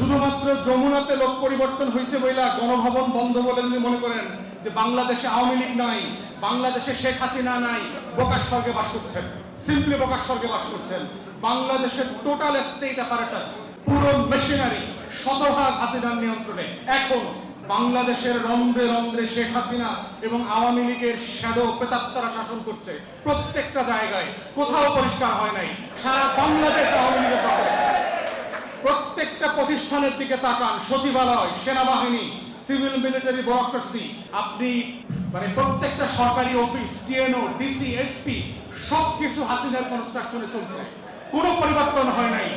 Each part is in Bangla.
শুধুমাত্র যমুনাতে লোক পরিবর্তন হয়েছে বইলা গণভবন বন্ধ বলে যদি মনে করেন যে বাংলাদেশে আওয়ামী লীগ নাই, বাংলাদেশে শেখ হাসিনা নাই বোকার স্বর্গে বাস করছেন সিম্পলি বোকার স্বর্গে বাস করছেন। বাংলাদেশের টোটাল স্টেট অ্যাপারেটাস পুরো মেশিনারি শতভাগ হাসিনার নিয়ন্ত্রণে। এখন বাংলাদেশের রন্ধ্রে রন্ধ্রে শেখ হাসিনা এবং আওয়ামী লীগের শ্যাডো প্রেতাত্মারা শাসন করছে। প্রত্যেকটা জায়গায় কোথাও পরিষ্কার হয় নাই। সারা বাংলাদেশ আওয়ামী লীগের দখলে প্রত্যেকটা প্রতিষ্ঠানের দিকে তাকান, সচিবালয়, সেনাবাহিনী সিভিল মিলিটারি ব্যুরোক্রেসি আপনি মানে প্রত্যেকটা সরকারি অফিস টিএনও ডিসি এসপি সবকিছু হাসিনার কনস্ট্রাকশনে চলছে। কোনো পরিবর্তন হয় নাই।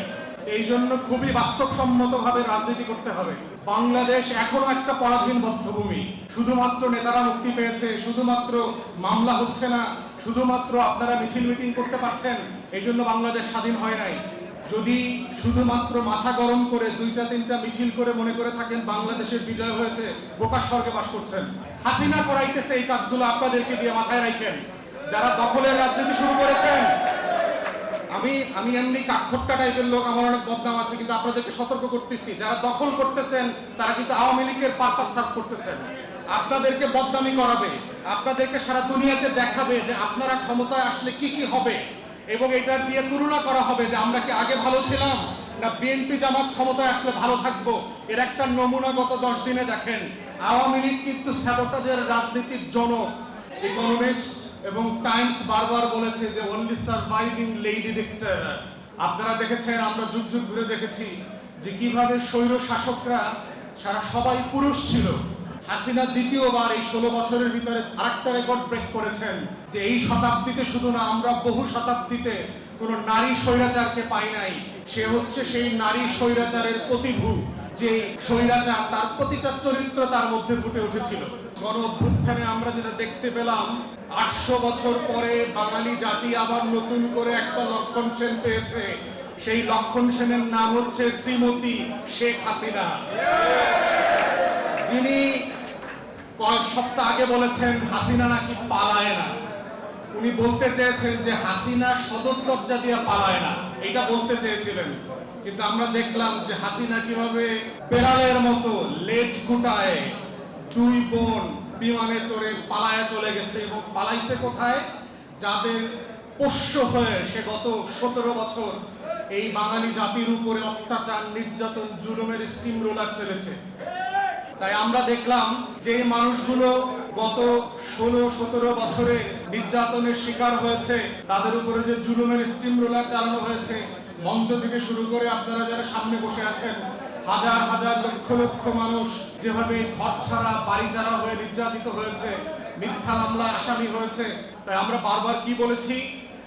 এই জন্য খুবই বাস্তবসম্মতভাবে রাজনীতি করতে হবে। বাংলাদেশ এখনও একটা পরাধীন বদ্ধভূমি। শুধুমাত্র নেতারা মুক্তি পেয়েছে, শুধুমাত্র মামলা হচ্ছে না, শুধুমাত্র আপনারা মিছিল মিটিং করতে পারছেন এই জন্য বাংলাদেশ স্বাধীন হয় নাই। যদি শুধুমাত্র মাথা গরম করে দুইটা, তিনটা মিছিল করে মনে করে থাকেন বাংলাদেশের বিজয় হয়েছে, বোকার স্বর্গে বাস করছেন। হাসিনা করাইতেছে এই কাজগুলো আপনাদেরকে দিয়ে মাথায় রাখেন যারা দখলের রাজনীতি শুরু করেছেন, আমি আমি এমনি কাক্ষরটা টাইপের লোক, আমার অনেক বদনাম আছে, কিন্তু আপনাদেরকে সতর্ক করতেছি, যারা দখল করতেছেন, তারা কিন্তু আওয়ামী লীগের পারপাস সার্ভ করতেছেন। আপনাদেরকে বদনামি করাবে, আপনাদেরকে সারা দুনিয়াতে দেখাবে যে আপনারা ক্ষমতায় আসলে কি কি হবে। এবং এটা দিয়ে তুলনা করা হবে যে আমরা কি আগে ভালো ছিলাম? না বিএনপি জামাত ক্ষমতায় আসলে ভালো থাকব? এর একটা নমুনা গত দশ দিনে দেখেন। আওয়ামী লীগ কিন্তু স্যাবোটাজের রাজনীতির জনক। ইকোনমিস্ট এবং টাইমস বারবার বলেছে যে অনলি সার্ভাইভিং লেডি ডিক্টার আপনারা দেখেছেন, আমরা যুগ যুগ ধরে দেখেছি যে কীভাবে স্বৈর শাসকরা সারা সবাই পুরুষ ছিল। হাসিনা দ্বিতীয়বার এই ষোলো বছরের ভিতরে আরেকটা রেকর্ড ব্রেক করেছেন। যে এই শতাব্দীতে শুধু না, আমরা বহু শতাব্দীতে কোন নারী স্বৈরাচারকে পাই নাই। সে হচ্ছে সেই নারী স্বৈরাচারের প্রতিভূ, যে স্বৈরাচার তার প্রতিটা চরিত্র তার মধ্যে ফুটে উঠেছিল। গণ অভ্যুত্থানে আমরা যেটা দেখতে পেলাম, আটশো বছর পরে বাঙালি জাতি আবার নতুন করে একটা লক্ষণ সেন পেয়েছে। সেই লক্ষণ সেনের নাম হচ্ছে শ্রীমতী শেখ হাসিনা। যিনি কয়েক সপ্তাহ আগে বলেছেন, হাসিনা নাকি পালায় না। উনি বলতে চেয়েছেন যে হাসিনা সদর দরজা দিয়ে পালায় না। এটা বলতে চেয়েছিলেন। কিন্তু আমরা দেখলাম যে হাসিনা কীভাবে বেড়ালের মতো লেজ গুটায় দুই বোন বিমানে চড়ে পালায় চলে গেছে এবং পালাইছে কোথায়? যাদের পোষ্য হয়ে সে গত সতেরো বছর এই বাঙালি জাতির উপরে অত্যাচার, নির্যাতন, জুলুমের স্টিম রোলার চলেছে। তাই আমরা দেখলাম যে মানুষগুলো গত ষোলো, সতেরো বছরে নির্যাতনের শিকার হয়েছে। তাদের উপরে যে জুলুমের স্টিম রোলার চালানো হয়েছে, মঞ্চ থেকে শুরু করে আপনারা যারা সামনে বসে আছেন, হাজার হাজার লক্ষ লক্ষ মানুষ যেভাবে ঘর ছাড়া, বাড়ি ছাড়া হয়ে নির্যাতিত হয়েছে, মিথ্যা মামলা আসামি হয়েছে। তাই আমরা বারবার কি বলেছি?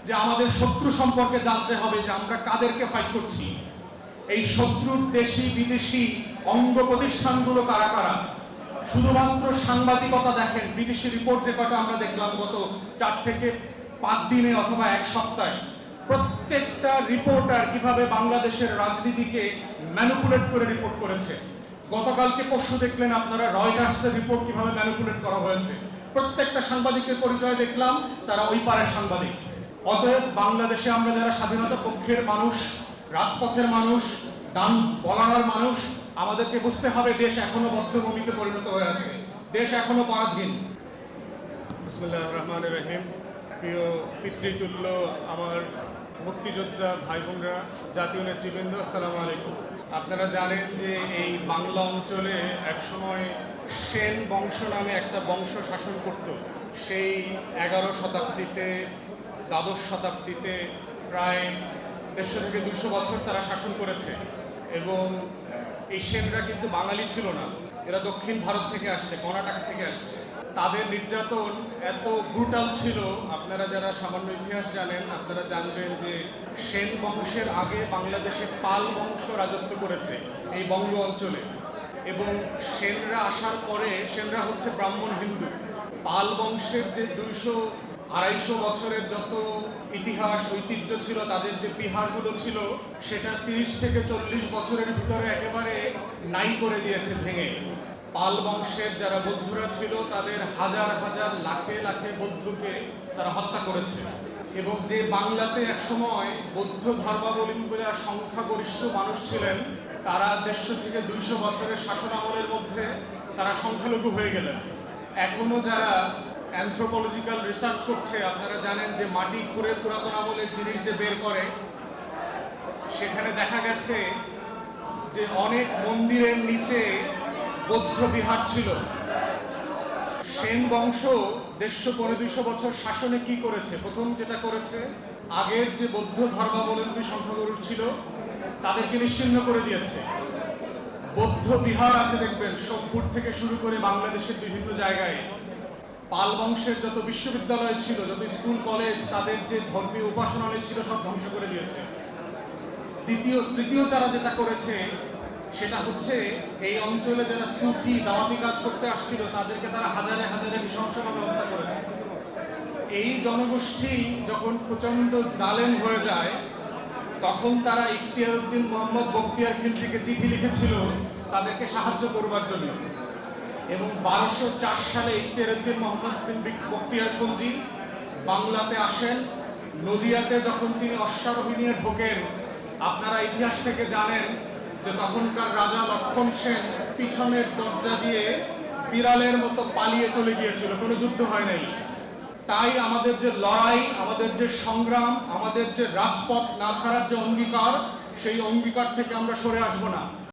যে আমাদের শত্রু সম্পর্কে জানতে হবে যে আমরা কাদেরকে ফাইট করছি? এই শত্রুর দেশি বিদেশি অঙ্গ প্রতিষ্ঠানগুলো কারা কারা? শুধুমাত্র সাংবাদিকতা দেখেন, বিদেশি রিপোর্ট যে কটা আমরা দেখলাম গত চার থেকে পাঁচ দিনে অথবা এক সপ্তাহে। প্রত্যেকটা রিপোর্টার কীভাবে বাংলাদেশের রাজনীতিকে ম্যানুপুলেট করে রিপোর্ট করেছে? গতকালকে পরশু দেখলেন আপনারা, রয়টার্সের রিপোর্ট কীভাবে ম্যানুপুলেট করা হয়েছে? প্রত্যেকটা সাংবাদিকের পরিচয় দেখলাম, তারা ওই পারের সাংবাদিক। অতএব বাংলাদেশে আমরা যারা স্বাধীনতা পক্ষের মানুষ, রাজপথের মানুষ, ডান বলার মানুষ আমাদেরকে বুঝতে হবে দেশ এখনও বদ্ধভূমিতে পরিণত হয়ে আছে। দেশ এখনও পরাধীন। বিসমুল্লাহ রহমান রহিম। প্রিয় পিতৃতুল্য, আমার মুক্তিযোদ্ধা ভাই বোনরা জাতীয় নেতৃবৃন্দ, আসসালামু আলাইকুম। আপনারা জানেন যে এই বাংলা অঞ্চলে একসময় সেন বংশ নামে একটা বংশ শাসন করত। সেই এগারো শতাব্দীতে, দ্বাদশ শতাব্দীতে প্রায় দেড়শো থেকে দুশো বছর তারা শাসন করেছে। এবং এই সেনরা কিন্তু বাঙালি ছিল না। এরা দক্ষিণ ভারত থেকে আসছে, কর্ণাটক থেকে আসছে। তাদের নির্যাতন এত ব্রুটাল ছিল, আপনারা যারা সামান্য ইতিহাস জানেন, আপনারা জানবেন যে সেন বংশের আগে বাংলাদেশে পাল বংশ রাজত্ব করেছে এই বঙ্গ অঞ্চলে। এবং সেনরা আসার পরে, সেনরা হচ্ছে ব্রাহ্মণ হিন্দু। পাল বংশের যে দুইশো আড়াইশো বছরের যত ইতিহাস, ঐতিহ্য ছিল, তাদের যে বিহারগুলো ছিল, সেটা তিরিশ থেকে চল্লিশ বছরের ভিতরে একেবারে নাই করে দিয়েছে, ভেঙে। পাল বংশের যারা বৌদ্ধরা ছিল, তাদের হাজার হাজার লাখে লাখে বৌদ্ধকে তারা হত্যা করেছে। এবং যে বাংলাতে একসময় বৌদ্ধ ধর্মাবলম্বীরা সংখ্যাগরিষ্ঠ মানুষ ছিলেন, তারা দেড়শো থেকে দুইশো বছরের শাসন আমলের মধ্যে তারা সংখ্যালঘু হয়ে গেলেন। এখনও যারা অ্যানথ্রোপোলজিক্যাল রিসার্চ করছে, আপনারা জানেন যে মাটি খুঁড়ে পুরাতন আমলের জিনিস যে বের করে, সেখানে দেখা গেছে যে অনেক মন্দিরের নিচে বৌদ্ধ বিহার ছিল। সেন বংশ দেড়শো পনেরো দুইশো বছর শাসনে কি করেছে? প্রথম যেটা করেছে, আগের যে বৌদ্ধ ধর্মাবলম্বী সংখ্যাগুরু ছিল, তাদেরকে নিশ্চিহ্ন করে দিয়েছে। বৌদ্ধ বিহার আছে, দেখবেন, সোমপুর থেকে শুরু করে বাংলাদেশের বিভিন্ন জায়গায়। পাল বংশের যত বিশ্ববিদ্যালয় ছিল, যত স্কুল, কলেজ, তাদের যে ধর্মীয় উপাসনালয় ছিল, সব ধ্বংস করে দিয়েছে। দ্বিতীয়, তৃতীয় তারা যেটা করেছে, সেটা হচ্ছে এই অঞ্চলে যারা সুফি, দাওয়াতি কাজ করতে আসছিল, তাদেরকে তারা হাজারে হাজারে নৃশংসভাবে হত্যা করেছে। এই জনগোষ্ঠী যখন প্রচণ্ড জালেম হয়ে যায়, তখন তারা ইখতিয়ার উদ্দিন মোহাম্মদ বখতিয়ার খিলজিকে চিঠি লিখেছিল, তাদেরকে সাহায্য করবার জন্য। এবং বারোশো চার সালে ইখতিয়ার উদ্দিন মোহাম্মদ বিন বিক- বখতিয়ার বাংলাতে আসেন। নদিয়াতে যখন তিনি অশ্বারোহী নিয়ে ঢোকেন, আপনারা ইতিহাস থেকে জানেন যে তখনকার রাজা লক্ষণ সেন পিছনের দরজা দিয়ে বিড়ালের মতো পালিয়ে চলে গিয়েছিল। কোনো যুদ্ধ হয় নাই। তাই আমাদের যে লড়াই, আমাদের যে সংগ্রাম, আমাদের যে রাজপথ না ছাড়ার যে অঙ্গীকার, সেই অঙ্গীকার থেকে আমরা সরে আসব না।